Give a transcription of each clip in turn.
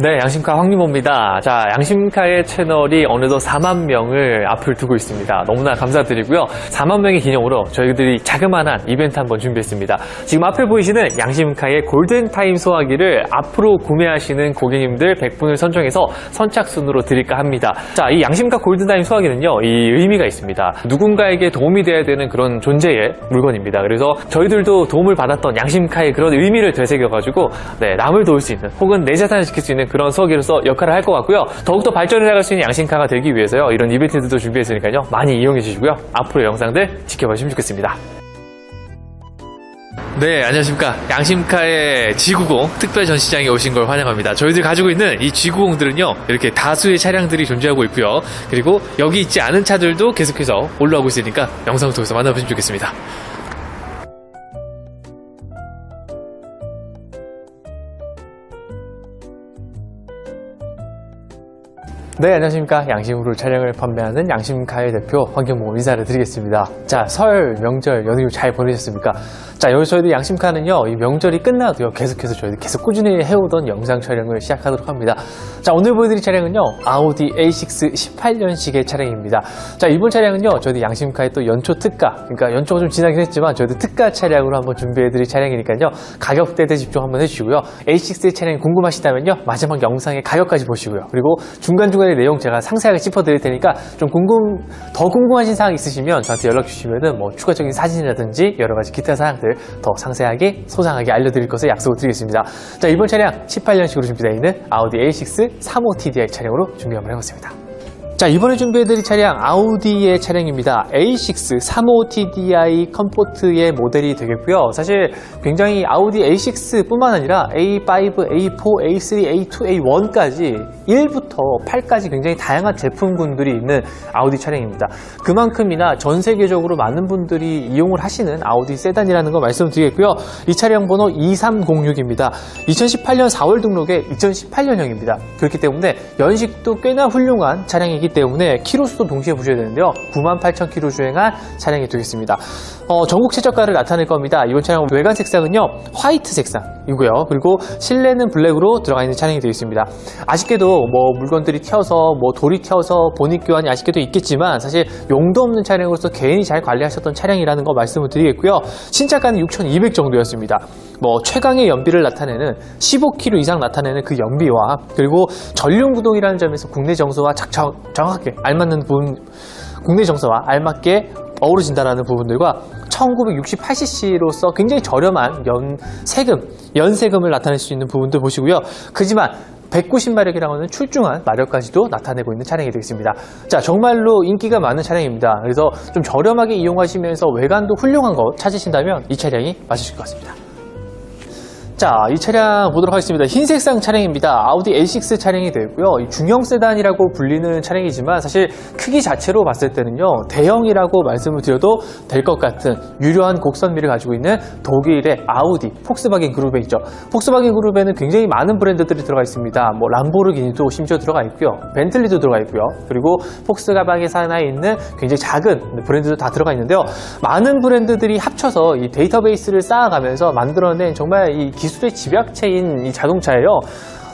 네, 양심카 황유모입니다. 자, 양심카의 채널이 어느덧 4만 명을 앞을 두고 있습니다. 너무나 감사드리고요. 4만 명의 기념으로 저희들이 자그마한 이벤트 한번 준비했습니다. 지금 앞에 보이시는 양심카의 골든타임 소화기를 앞으로 구매하시는 고객님들 100분을 선정해서 선착순으로 드릴까 합니다. 자, 이 양심카 골든타임 소화기는요, 이 의미가 있습니다. 누군가에게 도움이 돼야 되는 그런 존재의 물건입니다. 그래서 저희들도 도움을 받았던 양심카의 그런 의미를 되새겨가지고, 네, 남을 도울 수 있는, 혹은 내 자산을 지킬 수 있는 그런 소화기로서 역할을 할 것 같고요. 더욱더 발전해 나갈 수 있는 양심카가 되기 위해서요, 이런 이벤트들도 준비했으니까요, 많이 이용해 주시고요. 앞으로 영상들 지켜봐 주시면 좋겠습니다. 네, 안녕하십니까. 양심카의 G90 특별 전시장에 오신 걸 환영합니다. 저희들 가지고 있는 이 G90들은요, 이렇게 다수의 차량들이 존재하고 있고요. 그리고 여기 있지 않은 차들도 계속해서 올라오고 있으니까 영상을 통해서 만나보시면 좋겠습니다. 네, 안녕하십니까. 양심으로 차량을 판매하는 양심카의 대표 황경모 인사를 드리겠습니다. 자, 설, 명절, 연휴 잘 보내셨습니까? 자, 여기 저희들 양심카는요, 이 명절이 끝나도요, 계속해서 저희들 계속 꾸준히 해오던 영상 촬영을 시작하도록 합니다. 자, 오늘 보여드릴 차량은요, 아우디 A6 18년식의 차량입니다. 자, 이번 차량은요, 저희들 양심카의 또 연초 특가, 그러니까 연초가 좀 지나긴 했지만, 저희들 특가 차량으로 한번 준비해드릴 차량이니까요, 가격대에 집중 한번 해주시고요. A6 차량이 궁금하시다면요, 마지막 영상의 가격까지 보시고요. 그리고 중간중간 에 내용 제가 상세하게 짚어드릴 테니까 좀 궁금, 더 궁금하신 사항 있으시면 저한테 연락 주시면은 뭐 추가적인 사진이라든지 여러 가지 기타 사항들 더 상세하게 소상하게 알려드릴 것을 약속을 드리겠습니다. 자, 이번 차량 18년식으로 준비되어 있는 아우디 A6 35 TDI 차량으로 준비 한번 해봤습니다. 자, 이번에 준비해드릴 차량 아우디의 차량입니다. A6 35 TDI 컴포트의 모델이 되겠고요. 사실 굉장히 아우디 A6 뿐만 아니라 A5, A4, A3, A2, A1까지 1부터 8까지 굉장히 다양한 제품군들이 있는 아우디 차량입니다. 그만큼이나 전 세계적으로 많은 분들이 이용을 하시는 아우디 세단이라는 거 말씀드리겠고요. 이 차량 번호 2306입니다. 2018년 4월 등록에 2018년형입니다. 그렇기 때문에 연식도 꽤나 훌륭한 차량이기 때문에 키로수도 동시에 보셔야 되는데요. 98,000km 주행한 차량이 되겠습니다. 어, 전국 최저가를 나타낼 겁니다. 이번 차량 외관 색상은요. 화이트 색상이고요. 그리고 실내는 블랙으로 들어가 있는 차량이 되겠습니다. 아쉽게도 뭐 물건들이 튀어서 뭐 돌이 튀어서 보닛 교환이 아쉽게도 있겠지만 사실 용도 없는 차량으로서 개인이 잘 관리하셨던 차량이라는 거 말씀을 드리겠고요. 신차가는 6,200 정도였습니다. 뭐 최강의 연비를 나타내는 15km 이상 나타내는 그 연비와 그리고 전륜 구동이라는 점에서 국내 정서와 정, 정확하게 알맞는 부분 국내 정서와 알맞게 어우러진다라는 부분들과 1968cc로서 굉장히 저렴한 연 세금, 연세금을 나타낼 수 있는 부분들 보시고요. 그지만 190마력이라고 하는 출중한 마력까지도 나타내고 있는 차량이 되겠습니다. 자, 정말로 인기가 많은 차량입니다. 그래서 좀 저렴하게 이용하시면서 외관도 훌륭한 거 찾으신다면 이 차량이 맞으실 것 같습니다. 자, 이 차량 보도록 하겠습니다. 흰색상 차량입니다. 아우디 A6 차량이 되고요. 이 중형 세단이라고 불리는 차량이지만 사실 크기 자체로 봤을 때는요. 대형이라고 말씀을 드려도 될 것 같은 유려한 곡선미를 가지고 있는 독일의 아우디, 폭스바겐 그룹에 있죠. 폭스바겐 그룹에는 굉장히 많은 브랜드들이 들어가 있습니다. 뭐 람보르기니도 심지어 들어가 있고요. 벤틀리도 들어가 있고요. 그리고 폭스바겐 산하에 있는 굉장히 작은 브랜드도 다 들어가 있는데요. 많은 브랜드들이 합쳐서 이 데이터베이스를 쌓아가면서 만들어낸 정말 이 기술 의 집약체인 이 자동차예요.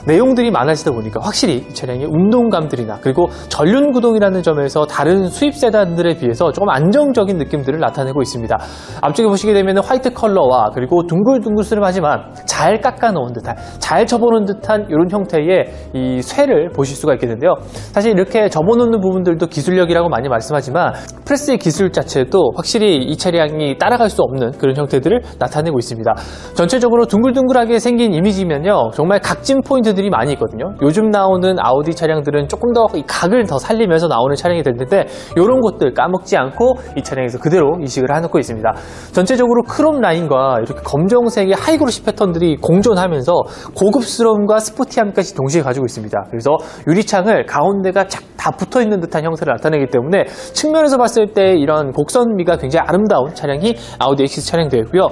내용들이 많아지다 보니까 확실히 이 차량의 운동감들이나 그리고 전륜 구동이라는 점에서 다른 수입 세단들에 비해서 조금 안정적인 느낌들을 나타내고 있습니다. 앞쪽에 보시게 되면 화이트 컬러와 그리고 둥글둥글스름하지만 잘 깎아놓은 듯한 잘 접어놓은 듯한 이런 형태의 이 쇠를 보실 수가 있겠는데요. 사실 이렇게 접어놓는 부분들도 기술력이라고 많이 말씀하지만 프레스의 기술 자체도 확실히 이 차량이 따라갈 수 없는 그런 형태들을 나타내고 있습니다. 전체적으로 둥글둥글하게 생긴 이미지면요. 정말 각진 포인트 들이 많이 있거든요. 요즘 나오는 아우디 차량들은 조금 더이 각을 더 살리면서 나오는 차량이 될 텐데 이런 것들 까먹지 않고 이 차량에서 그대로 이식을 해놓고 있습니다. 전체적으로 크롬 라인과 이렇게 검정색의 하이그로시 패턴들이 공존하면서 고급스러움과 스포티함까지 동시에 가지고 있습니다. 그래서 유리창을 가운데가 착 다 붙어 있는 듯한 형태를 나타내기 때문에 측면에서 봤을 때 이런 곡선미가 굉장히 아름다운 차량이 아우디 X 차량이 되고요.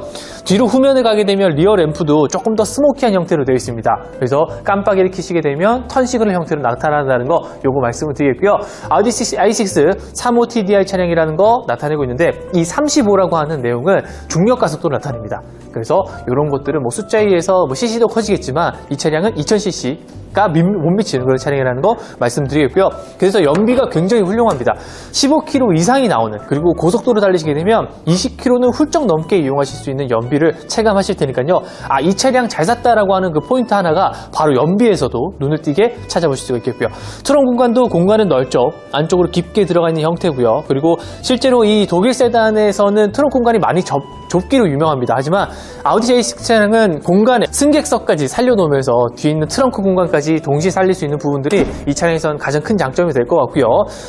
뒤로 후면에 가게 되면 리어 램프도 조금 더 스모키한 형태로 되어 있습니다. 그래서 깜빡이를 켜시게 되면 턴 시그널 형태로 나타난다는 거 요거 말씀을 드리겠고요. 아우디 i6 35 TDI 차량이라는 거 나타내고 있는데 이 35라고 하는 내용은 중력 가속도를 나타냅니다. 그래서 이런 것들은 뭐 숫자에 의해서 뭐 CC도 커지겠지만 이 차량은 2000cc가 못 미치는 그런 차량이라는 거 말씀드리겠고요. 그래서 연비가 굉장히 훌륭합니다. 15km 이상이 나오는 그리고 고속도로 달리시게 되면 20km는 훌쩍 넘게 이용하실 수 있는 연비를 체감하실 테니까요. 아, 이 차량 잘 샀다라고 하는 그 포인트 하나가 바로 연비에서도 눈을 띄게 찾아보실 수가 있겠고요. 트렁 공간도 공간은 넓죠. 안쪽으로 깊게 들어가 있는 형태고요. 그리고 실제로 이 독일 세단에서는 트렁 공간이 많이 좁, 좁기로 유명합니다. 하지만 아우디 J6 차량은 공간에 승객석까지 살려놓으면서 뒤에 있는 트렁크 공간까지 동시에 살릴 수 있는 부분들이 이 차량에선 가장 큰 장점이 될 것 같고요.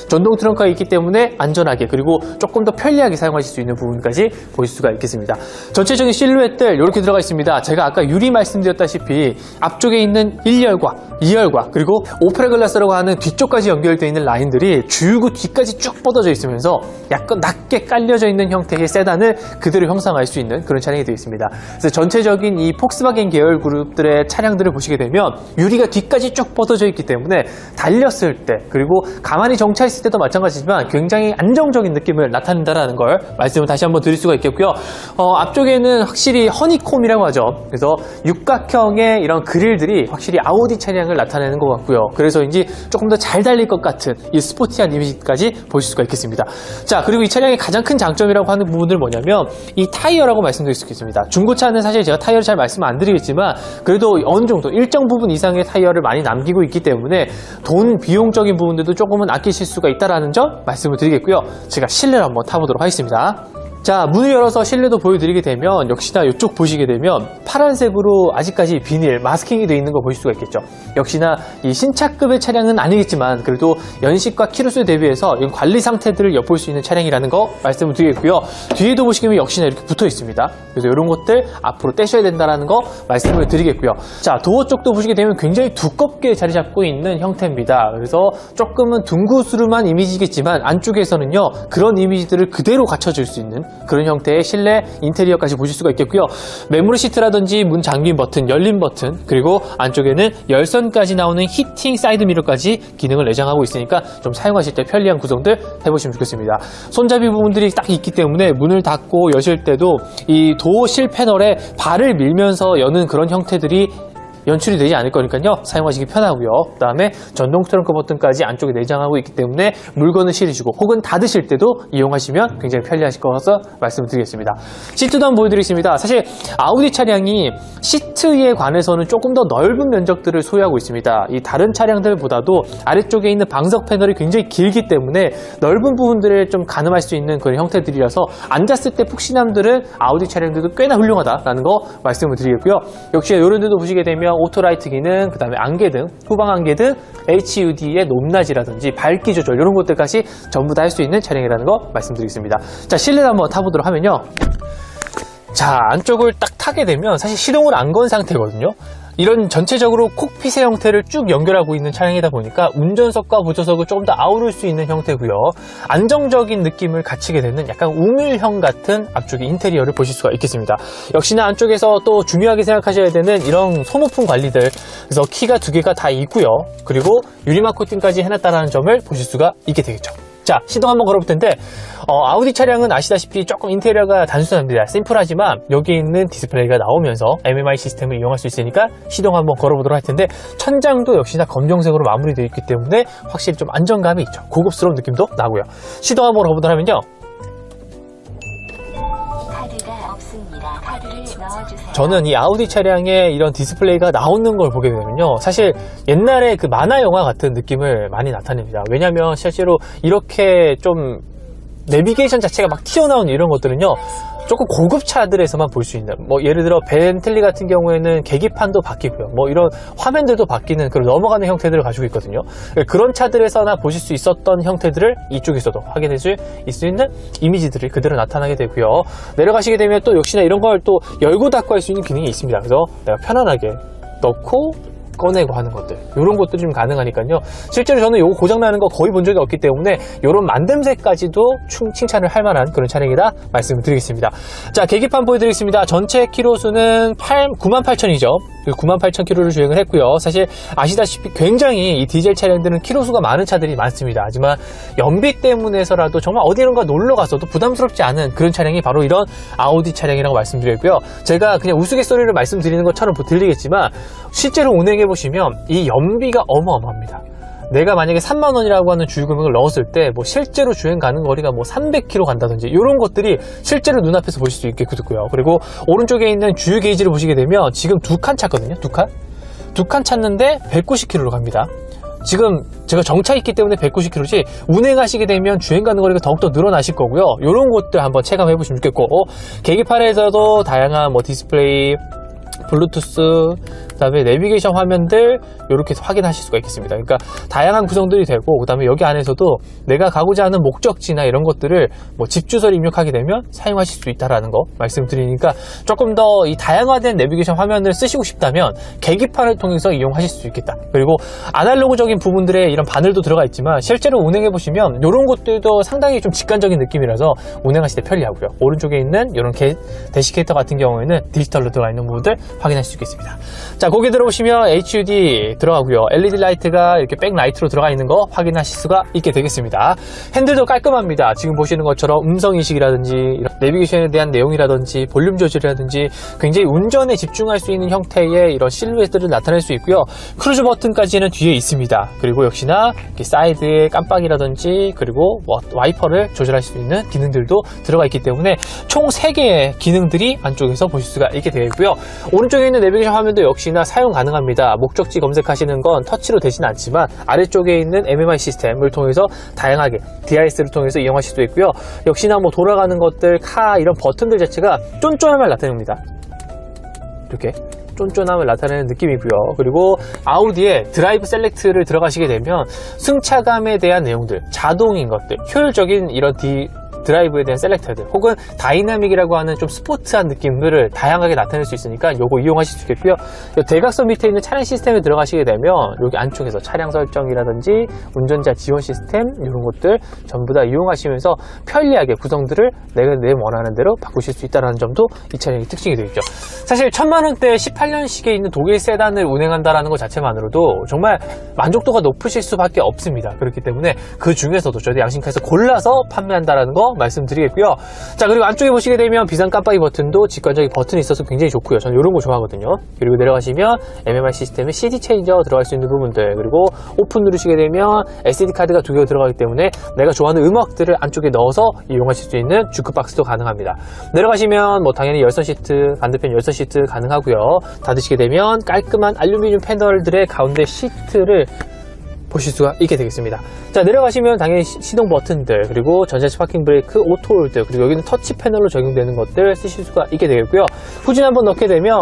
전동 트렁크가 있기 때문에 안전하게 그리고 조금 더 편리하게 사용하실 수 있는 부분까지 보실 수가 있겠습니다. 전체적인 실루엣들 이렇게 들어가 있습니다. 제가 아까 유리 말씀드렸다시피 앞쪽에 있는 1열과 2열과 그리고 오페라 글라스라고 하는 뒤쪽까지 연결되어 있는 라인들이 줄구 뒤까지 쭉 뻗어져 있으면서 약간 낮게 깔려져 있는 형태의 세단을 그대로 형상할 수 있는 그런 차량이 되어 있습니다. 그래서 전체적인 이 폭스바겐 계열 그룹들의 차량들을 보시게 되면 유리가 뒤까지 쭉 뻗어져 있기 때문에 달렸을 때 그리고 가만히 정차했을 때도 마찬가지지만 굉장히 안정적인 느낌을 나타낸다는 걸 말씀을 다시 한번 드릴 수가 있겠고요. 어, 앞쪽에는 확실히 허니콤이라고 하죠. 그래서 육각형의 이런 그릴들이 확실히 아우디 차량을 나타내는 것 같고요. 그래서인지 조금 더 잘 달릴 것 같은 이 스포티한 이미지까지 보실 수가 있겠습니다. 자, 그리고 이 차량의 가장 큰 장점이라고 하는 부분들 뭐냐면 이 타이어라고 말씀드릴 수 있겠습니다. 중고차는 사실 제가 타이어를 잘 말씀 안 드리겠지만 그래도 어느 정도 일정 부분 이상의 타이어를 많이 남기고 있기 때문에 돈 비용적인 부분들도 조금은 아끼실 수가 있다라는 점 말씀을 드리겠고요. 제가 실내를 한번 타보도록 하겠습니다. 자, 문을 열어서 실내도 보여드리게 되면 역시나 이쪽 보시게 되면 파란색으로 아직까지 비닐, 마스킹이 되어 있는 거 보실 수가 있겠죠. 역시나 이 신차급의 차량은 아니겠지만 그래도 연식과 키로수 대비해서 이 관리 상태들을 엿볼 수 있는 차량이라는 거 말씀을 드리겠고요. 뒤에도 보시게 되면 역시나 이렇게 붙어 있습니다. 그래서 이런 것들 앞으로 떼셔야 된다는 거 말씀을 드리겠고요. 자, 도어 쪽도 보시게 되면 굉장히 두껍게 자리 잡고 있는 형태입니다. 그래서 조금은 둥구스름한 이미지겠지만 안쪽에서는요 그런 이미지들을 그대로 갖춰줄 수 있는 그런 형태의 실내 인테리어까지 보실 수가 있겠고요. 메모리 시트라든지 문 잠긴 버튼, 열린 버튼, 그리고 안쪽에는 열선까지 나오는 히팅 사이드 미러까지 기능을 내장하고 있으니까 좀 사용하실 때 편리한 구성들 해보시면 좋겠습니다. 손잡이 부분들이 딱 있기 때문에 문을 닫고 여실 때도 이 도어 실 패널에 발을 밀면서 여는 그런 형태들이 연출이 되지 않을 거니까요. 사용하시기 편하고요. 그 다음에 전동 트렁크 버튼까지 안쪽에 내장하고 있기 때문에 물건을 실으시고 혹은 닫으실 때도 이용하시면 굉장히 편리하실 거라서 말씀을 드리겠습니다. 시트도 한번 보여드리겠습니다. 사실 아우디 차량이 시트에 관해서는 조금 더 넓은 면적들을 소유하고 있습니다. 이 다른 차량들보다도 아래쪽에 있는 방석 패널이 굉장히 길기 때문에 넓은 부분들을 좀 가늠할 수 있는 그런 형태들이라서 앉았을 때 푹신함들은 아우디 차량들도 꽤나 훌륭하다라는 거 말씀을 드리겠고요. 역시 이런 데도 보시게 되면 오토라이트 기능, 그 다음에 안개 등, 후방 안개 등, HUD의 높낮이라든지 밝기 조절 이런 것들까지 전부 다 할 수 있는 차량이라는 거 말씀드리겠습니다. 자 실내를 한번 타보도록 하면요. 자 안쪽을 딱 타게 되면 사실 시동을 안 건 상태거든요. 이런 전체적으로 콕핏의 형태를 쭉 연결하고 있는 차량이다 보니까 운전석과 보조석을 조금 더 아우를 수 있는 형태고요. 안정적인 느낌을 갖추게 되는 약간 우물형 같은 앞쪽의 인테리어를 보실 수가 있겠습니다. 역시나 안쪽에서 또 중요하게 생각하셔야 되는 이런 소모품 관리들 그래서 키가 두 개가 다 있고요. 그리고 유리막 코팅까지 해놨다는 점을 보실 수가 있게 되겠죠. 자, 시동 한번 걸어볼 텐데, 어, 아우디 차량은 아시다시피 조금 인테리어가 단순합니다. 심플하지만 여기 있는 디스플레이가 나오면서 MMI 시스템을 이용할 수 있으니까 시동 한번 걸어보도록 할 텐데, 천장도 역시나 검정색으로 마무리되어 있기 때문에 확실히 좀 안정감이 있죠. 고급스러운 느낌도 나고요. 시동 한번 걸어보도록 하면요. 저는 이 아우디 차량에 이런 디스플레이가 나오는 걸 보게 되면요. 사실 옛날에 그 만화 영화 같은 느낌을 많이 나타냅니다. 왜냐면 실제로 이렇게 좀 내비게이션 자체가 막 튀어나오는 이런 것들은요. 조금 고급 차들에서만 볼 수 있는 뭐 예를 들어 벤틀리 같은 경우에는 계기판도 바뀌고요. 뭐 이런 화면들도 바뀌는 그런 넘어가는 형태들을 가지고 있거든요. 그런 차들에서나 보실 수 있었던 형태들을 이쪽에서도 확인할 수 있는 이미지들이 그대로 나타나게 되고요. 내려가시게 되면 또 역시나 이런 걸 또 열고 닫고 할 수 있는 기능이 있습니다. 그래서 내가 편안하게 넣고 꺼내고 하는 것들. 이런 것들이 좀 가능하니까요. 실제로 저는 요거 고장나는 거 거의 본 적이 없기 때문에 이런 만듦새까지도 충- 칭찬을 할 만한 그런 차량이다 말씀을 드리겠습니다. 자 계기판 보여드리겠습니다. 전체 키로수는 8, 98,000이죠 98,000km를 주행을 했고요. 사실 아시다시피 굉장히 이 디젤 차량들은 키로수가 많은 차들이 많습니다. 하지만 연비 때문에서라도 정말 어디론가 놀러 가서도 부담스럽지 않은 그런 차량이 바로 이런 아우디 차량이라고 말씀드렸고요. 제가 그냥 우스갯소리를 말씀드리는 것처럼 들리겠지만 실제로 운행해 보시면 이 연비가 어마어마합니다. 내가 만약에 3만 원이라고 하는 주유 금액을 넣었을 때 뭐 실제로 주행 가는 거리가 뭐 300km 간다든지 이런 것들이 실제로 눈앞에서 보실 수 있겠고요. 그리고 오른쪽에 있는 주유 게이지를 보시게 되면 지금 두 칸 찼거든요. 두 칸. 두 칸 찼는데 190km로 갑니다. 지금 제가 정차 있기 때문에 190km지 운행하시게 되면 주행 가는 거리가 더욱더 늘어나실 거고요. 이런 것들 한번 체감해 보시면 좋겠고 어, 계기판에서도 다양한 뭐 디스플레이 블루투스, 그다음에 내비게이션 화면들 이렇게 확인하실 수가 있겠습니다. 그러니까 다양한 구성들이 되고 그다음에 여기 안에서도 내가 가고자 하는 목적지나 이런 것들을 뭐 집 주소를 입력하게 되면 사용하실 수 있다라는 거 말씀드리니까 조금 더 이 다양화된 내비게이션 화면을 쓰시고 싶다면 계기판을 통해서 이용하실 수 있겠다. 그리고 아날로그적인 부분들에 이런 바늘도 들어가 있지만 실제로 운행해 보시면 이런 것들도 상당히 좀 직관적인 느낌이라서 운행하실 때 편리하고요. 오른쪽에 있는 이런 게, 데시케이터 같은 경우에는 디지털로 들어가 있는 부분들 확인하실 수 있겠습니다. 자, 거기 들어오시면 HUD 들어가고요. LED 라이트가 이렇게 백라이트로 들어가 있는 거 확인하실 수가 있게 되겠습니다. 핸들도 깔끔합니다. 지금 보시는 것처럼 음성 인식이라든지 내비게이션에 대한 내용이라든지 볼륨 조절이라든지 굉장히 운전에 집중할 수 있는 형태의 이런 실루엣들을 나타낼 수 있고요. 크루즈 버튼까지는 뒤에 있습니다. 그리고 역시나 사이드에 깜빡이라든지 그리고 뭐 와이퍼를 조절할 수 있는 기능들도 들어가 있기 때문에 총 3개의 기능들이 안쪽에서 보실 수가 있게 되어 있고요. 오른쪽에 있는 내비게이션 화면도 역시나 사용 가능합니다. 목적지 검색하시는 건 터치로 되진 않지만 아래쪽에 있는 MMI 시스템을 통해서 다양하게 DIS를 통해서 이용하실 수 있고요. 역시나 뭐 돌아가는 것들, 카 이런 버튼들 자체가 쫀쫀함을 나타냅니다. 이렇게 쫀쫀함을 나타내는 느낌이고요. 그리고 아우디에 드라이브 셀렉트를 들어가시게 되면 승차감에 대한 내용들, 자동인 것들, 효율적인 이런 디, 드라이브에 대한 셀렉터들 혹은 다이나믹이라고 하는 좀 스포트한 느낌들을 다양하게 나타낼 수 있으니까 요거 이용하실 수 있겠고요. 요 대각선 밑에 있는 차량 시스템에 들어가시게 되면 여기 안쪽에서 차량 설정이라든지 운전자 지원 시스템 이런 것들 전부 다 이용하시면서 편리하게 구성들을 내가 내 원하는 대로 바꾸실 수 있다는 점도 이 차량의 특징이 되어 있죠. 사실 천만 원대 18년식에 있는 독일 세단을 운행한다라는 것 자체만으로도 정말 만족도가 높으실 수밖에 없습니다. 그렇기 때문에 그 중에서도 저희 양심카에서 골라서 판매한다라는 거 말씀드리겠고요. 자 그리고 안쪽에 보시게 되면 비상 깜빡이 버튼도 직관적인 버튼이 있어서 굉장히 좋고요. 저는 이런 거 좋아하거든요. 그리고 내려가시면 MMI 시스템에 CD 체인저 들어갈 수 있는 부분들 그리고 오픈 누르시게 되면 SD 카드가 두 개가 들어가기 때문에 내가 좋아하는 음악들을 안쪽에 넣어서 이용하실 수 있는 주크박스도 가능합니다. 내려가시면 뭐 당연히 열선 시트, 반대편 열선 시트 가능하고요. 닫으시게 되면 깔끔한 알루미늄 패널들의 가운데 시트를 보실 수가 있게 되겠습니다. 자, 내려가시면 당연히 시- 시동 버튼들, 그리고 전자식 파킹 브레이크, 오토홀드, 그리고 여기는 터치 패널로 적용되는 것들 쓰실 수가 있게 되겠고요. 후진 한번 넣게 되면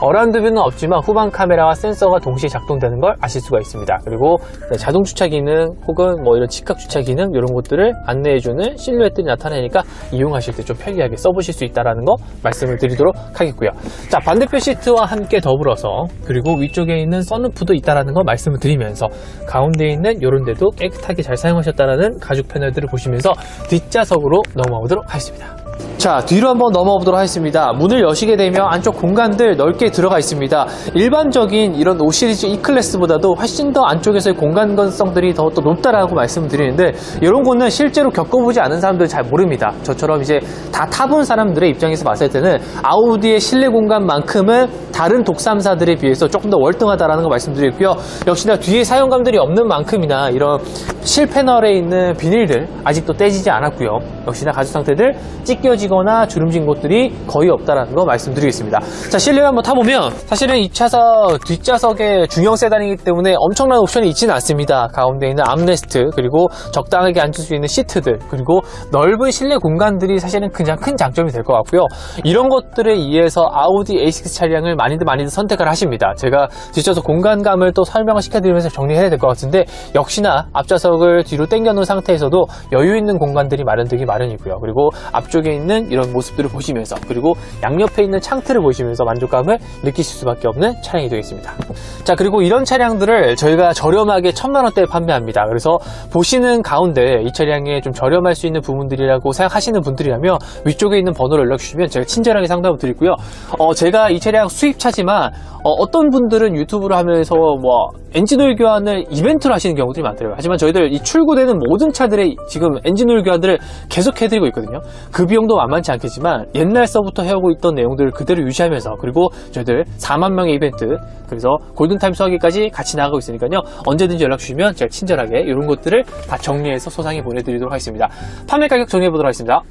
어라운드 뷰는 없지만 후방 카메라와 센서가 동시에 작동되는 걸 아실 수가 있습니다. 그리고 네, 자동 주차 기능 혹은 뭐 이런 직각 주차 기능 이런 것들을 안내해주는 실루엣들이 나타나니까 이용하실 때 좀 편리하게 써보실 수 있다는 거 말씀을 드리도록 하겠고요. 자 반대편 시트와 함께 더불어서 그리고 위쪽에 있는 선루프도 있다는 거 말씀을 드리면서 가운데 있는 이런 데도 깨끗하게 잘 사용하셨다는 가죽 패널들을 보시면서 뒷좌석으로 넘어오도록 하겠습니다. 자, 뒤로 한번 넘어가 보도록 하겠습니다. 문을 여시게 되면 안쪽 공간들 넓게 들어가 있습니다. 일반적인 이런 5 시리즈 E 클래스보다도 훨씬 더 안쪽에서의 공간 건성들이 더또 높다라고 말씀드리는데 이런 거는 실제로 겪어보지 않은 사람들은 잘 모릅니다. 저처럼 이제 다 타본 사람들의 입장에서 봤을 때는 아우디의 실내 공간만큼은 다른 독삼사들에 비해서 조금 더 월등하다라는 거 말씀드리고요. 역시나 뒤에 사용감들이 없는 만큼이나 이런 실 패널에 있는 비닐들 아직도 떼지지 않았고요. 역시나 가죽 상태들 찢 겨지거나 주름진 곳들이 거의 없다라는 거 말씀드리겠습니다. 자, 실내 한번 타보면 사실은 이 차석 뒷좌석의 중형 세단이기 때문에 엄청난 옵션이 있지는 않습니다. 가운데 있는 암레스트 그리고 적당하게 앉을 수 있는 시트들 그리고 넓은 실내 공간들이 사실은 그냥 큰 장점이 될 것 같고요. 이런 것들에 의해서 아우디 A6 차량을 많이들 많이들 선택을 하십니다. 제가 뒷좌석 공간감을 또 설명을 시켜드리면서 정리해야 될 것 같은데 역시나 앞좌석을 뒤로 당겨 놓은 상태에서도 여유 있는 공간들이 마련되기 마련이고요. 그리고 앞쪽에 있는 이런 모습들을 보시면서 그리고 양옆에 있는 창틀을 보시면서 만족감을 느끼실 수밖에 없는 차량이 되겠습니다. 자 그리고 이런 차량들을 저희가 저렴하게 천만 원대에 판매합니다. 그래서 보시는 가운데 이 차량에 좀 저렴할 수 있는 부분들이라고 생각하시는 분들이라면 위쪽에 있는 번호를 연락 주시면 제가 친절하게 상담을 드리고요. 어, 제가 이 차량 수입차지만 어, 떤 분들은 유튜브를 하면서 뭐 엔진오일 교환을 이벤트로 하시는 경우들이 많더라고요. 하지만 저희들 이 출고되는 모든 차들의 지금 엔진오일 교환들을 계속 해드리고 있거든요. 그 비용도 만만치 않겠지만 옛날서부터 해오고 있던 내용들을 그대로 유지하면서 그리고 저희들 4만 명의 이벤트 그래서 골든타임 수하기까지 같이 나가고 있으니까요. 언제든지 연락 주시면 제가 친절하게 이런 것들을 다 정리해서 소상히 보내드리도록 하겠습니다. 판매 가격 정리해 보도록 하겠습니다.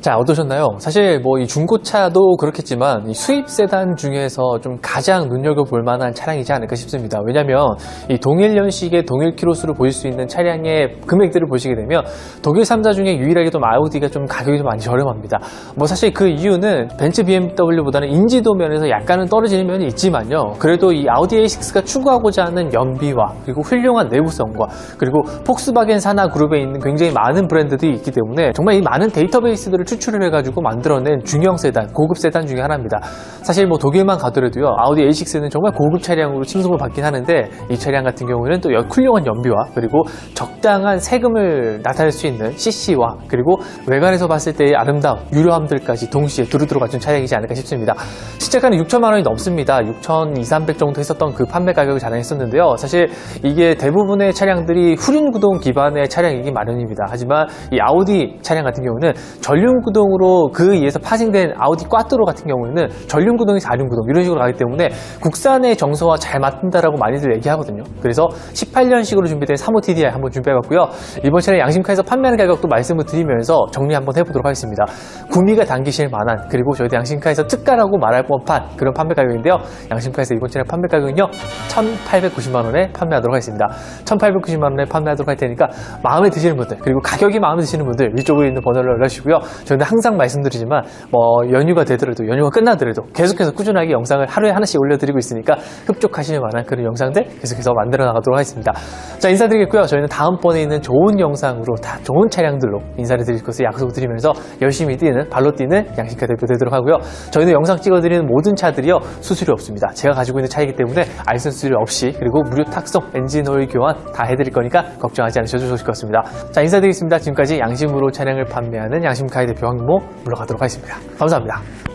자, 어떠셨나요? 사실 뭐 이 중고차도 그렇겠지만 이 수입 세단 중에서 좀 가장 눈여겨볼 만한 차량이지 않을까 싶습니다. 왜냐면 이 동일 연식의 동일 키로수를 보실 수 있는 차량의 금액들을 보시게 되면 독일 3사 중에 유일하게 좀 아우디가 좀 가격이 좀 많이 저렴합니다. 뭐 사실 그 이유는 벤츠 BMW보다는 인지도 면에서 약간은 떨어지는 면이 있지만요. 그래도 이 아우디 A6가 추구하고자 하는 연비와 그리고 훌륭한 내구성과 그리고 폭스바겐 산하 그룹에 있는 굉장히 많은 브랜드들이 있기 때문에 정말 이 많은 데이터베이스들을 추출을 해가지고 만들어낸 중형 세단, 고급 세단 중에 하나입니다. 사실 뭐 독일만 가더라도요, 아우디 A6는 정말 고급 차량으로 칭송을 받긴 하는데 이 차량 같은 경우에는 또 여- 훌륭한 연비와 그리고 적당한 세금을 나타낼 수 있는 CC와 그리고 외관에서 봤을 때의 아름다움, 유려함들까지 동시에 두루두루 갖춘 차량이지 않을까 싶습니다. 시작가는 6천만 원이 넘습니다. 6천 2, 300 정도 했었던 그 판매 가격을 자랑했었는데요. 사실 이게 대부분의 차량들이 후륜 구동 기반의 차량이기 마련입니다. 하지만 이 아우디 차량 같은 경우는 전륜 구동으로 그 이에서 파생된 아우디 꽈뚜로 같은 경우에는 전륜 구동이 4륜 구동 이런 식으로 가기 때문에 국산의 정서와 잘 맞는다라고 많이들 얘기하거든요. 그래서 18년식으로 준비된 35 TDI 한번 준비해봤고요. 이번 차량 양심카에서 판매하는 가격도 말씀을 드리면서 정리 한번 해보도록 하겠습니다. 구미가 당기실 만한 그리고 저희도 양심카에서 특가라고 말할 법한 그런 판매 가격인데요. 양심카에서 이번 차량 판매 가격은요 1,890만 원에 판매하도록 하겠습니다. 1,890만 원에 판매하도록 할 테니까 마음에 드시는 분들 그리고 가격이 마음에 드시는 분들 위쪽에 있는 번호를 연락주시고요. 저희는 항상 말씀드리지만 뭐 연휴가 되더라도 연휴가 끝나더라도 계속해서 꾸준하게 영상을 하루에 하나씩 올려드리고 있으니까 흡족하시는 만한 그런 영상들 계속해서 만들어 나가도록 하겠습니다. 자 인사드리겠고요. 저희는 다음번에 있는 좋은 영상으로 다 좋은 차량들로 인사를 드릴 것을 약속드리면서 열심히 뛰는 발로 뛰는 양식카 대표 되도록 하고요. 저희는 영상 찍어드리는 모든 차들이요 수수료 없습니다. 제가 가지고 있는 차이기 때문에 알선 수수료 없이 그리고 무료 탁송 엔진 오일 교환 다 해드릴 거니까 걱정하지 않으셔도 좋을 것 같습니다. 자 인사드리겠습니다. 지금까지 양심으로 차량을 판매하는 양심카이 대표 황모 물러가도록 하겠습니다. 감사합니다.